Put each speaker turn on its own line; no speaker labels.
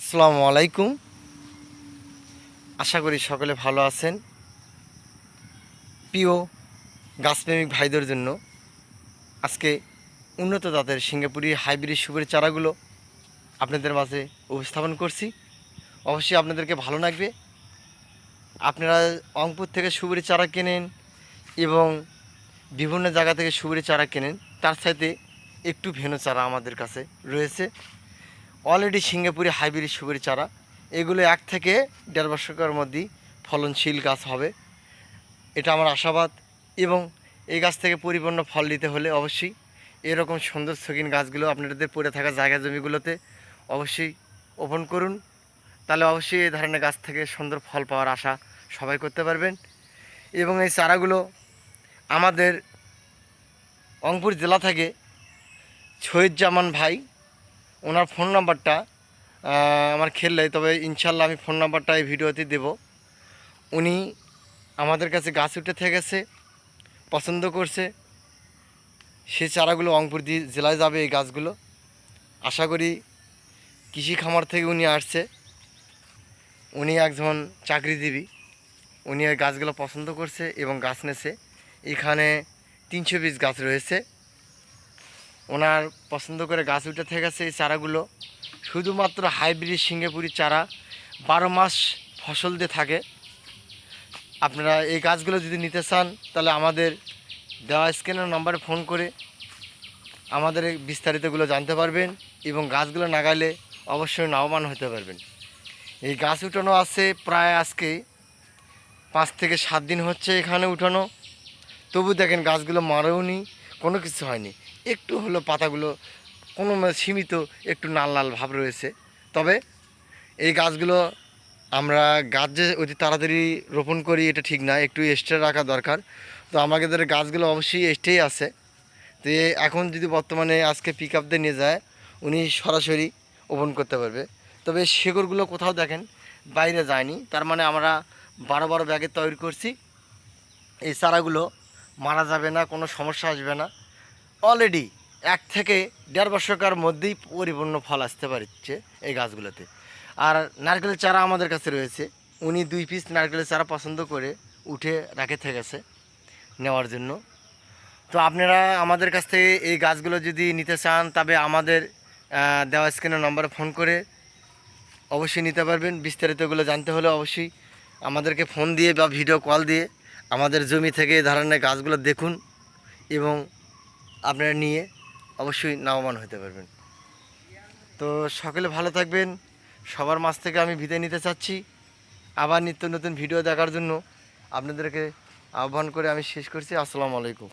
আসসালামু আলাইকুম। আশা করি সকলে ভালো আছেন। প্রিয় গাছপ্রেমিক ভাইদের জন্য আজকে উন্নত জাতের সিঙ্গাপুরি হাইব্রিড সুপারি চারাগুলো আপনাদের মাঝে উপস্থাপন করছি। অবশ্যই আপনাদেরকে ভালো লাগবে। আপনারা অঙ্কুর থেকে সুপারি চারা কেনেন এবং বিভিন্ন জায়গা থেকে সুপারি চারা কেনেন, তার সাথে একটু ভেনো চারা আমাদের কাছে রয়েছে। অলরেডি সিঙ্গাপুরি হাইব্রিড সুপারি চারা। এগুলো এক থেকে দেড় বছরের মধ্যেই ফলনশীল গাছ হবে। এটা আমার আশাবাদ এবং এই গাছ থেকে পরিপূর্ণ ফল দিতে হলে অবশ্যই এরকম সুন্দর শৌখিন গাছগুলো আপনাদের পড়ে থাকা জায়গা জমিগুলোতে অবশ্যই ওপেন করুন। তাহলে অবশ্যই এই ধরনের গাছ থেকে সুন্দর ফল পাওয়ার আশা সবাই করতে পারবেন। এবং এই চারাগুলো আমাদের রংপুর জেলা থেকে শহীদজামান ভাই ওনার ফোন নাম্বারটা আমার খেললে তবে ইনশাল্লাহ আমি ফোন নাম্বারটা এই ভিডিওতে দেব। উনি আমাদের কাছে গাছ উঠে থেকেছে পছন্দ করছে। সে চারাগুলো দিয়ে জেলায় যাবে এই গাছগুলো। আশা করি কৃষি খামার থেকে উনি আসছে। উনি একজন চাকরিজীবী। উনি এই গাছগুলো পছন্দ করছে এবং গাছ নেছে। এখানে তিনশো পিস গাছ রয়েছে। ওনার পছন্দ করে গাছ উঠে গেছে এই চারাগুলো শুধুমাত্র হাইব্রিড সিঙ্গাপুরি চারা বারো মাস ফসল দিয়ে থাকে। আপনারা এই গাছগুলো যদি নিতে চান, তাহলে আমাদের দেওয়া স্ক্যানের নম্বরে ফোন করে আমাদের বিস্তারিতগুলো জানতে পারবেন এবং গাছগুলো নাগালে অবশ্যই লাভবান হতে পারবেন। এই গাছ উঠানো আছে প্রায় আজকে পাঁচ থেকে সাত দিন হচ্ছে এখানে উঠানো। তবু দেখেন গাছগুলো মারেওনি, কোনো কিছু হয়নি। একটু হলো পাতাগুলো কোনো সীমিত, একটু লাল লাল ভাব রয়েছে। তবে এই গাছগুলো আমরা গাছ যে অতি তাড়াতাড়ি রোপণ করি এটা ঠিক না, একটু এক্সট্রা রাখা দরকার। তো আমাদের গাছগুলো অবশ্যই এক্সট্রাই আছে। তো এখন যদি বর্তমানে আজকে পিক আপ দিয়ে নিয়ে যায়, উনি সরাসরি ওপেন করতে পারবে। তবে শেকড়গুলো কোথাও দেখেন, বাইরে যায়নি। তার মানে আমরা বারো বারো ব্যাগে তৈরি করছি। এই চারাগুলো মারা যাবে না, কোনো সমস্যা আসবে না। অলরেডি এক থেকে দেড় বছরকার মধ্যেই পরিপূর্ণ ফল আসতে পারছে এই গাছগুলোতে। আর নারকেলের চারা আমাদের কাছে রয়েছে। উনি দুই পিস নারকেলের চারা পছন্দ করে উঠে রাখে থেকেছে নেওয়ার জন্য। তো আপনারা আমাদের কাছ থেকে এই গাছগুলো যদি নিতে চান, তবে আমাদের দেওয়া স্ক্রিনের নম্বরে ফোন করে অবশ্যই নিতে পারবেন। বিস্তারিতগুলো জানতে হলে অবশ্যই আমাদেরকে ফোন দিয়ে বা ভিডিও কল দিয়ে আমাদের জমি থেকে এই ধরনের গাছগুলো দেখুন এবং আপনারা নিয়ে অবশ্যই নামমান হতে পারবেন। তো সকলে ভালো থাকবেন। সবার মাছ থেকে আমি ভিতে নিতে চাচ্ছি। আবার নিত্য নতুন ভিডিও দেখার জন্য আপনাদেরকে আহ্বান করে আমি শেষ করছি। আসসালামু আলাইকুম।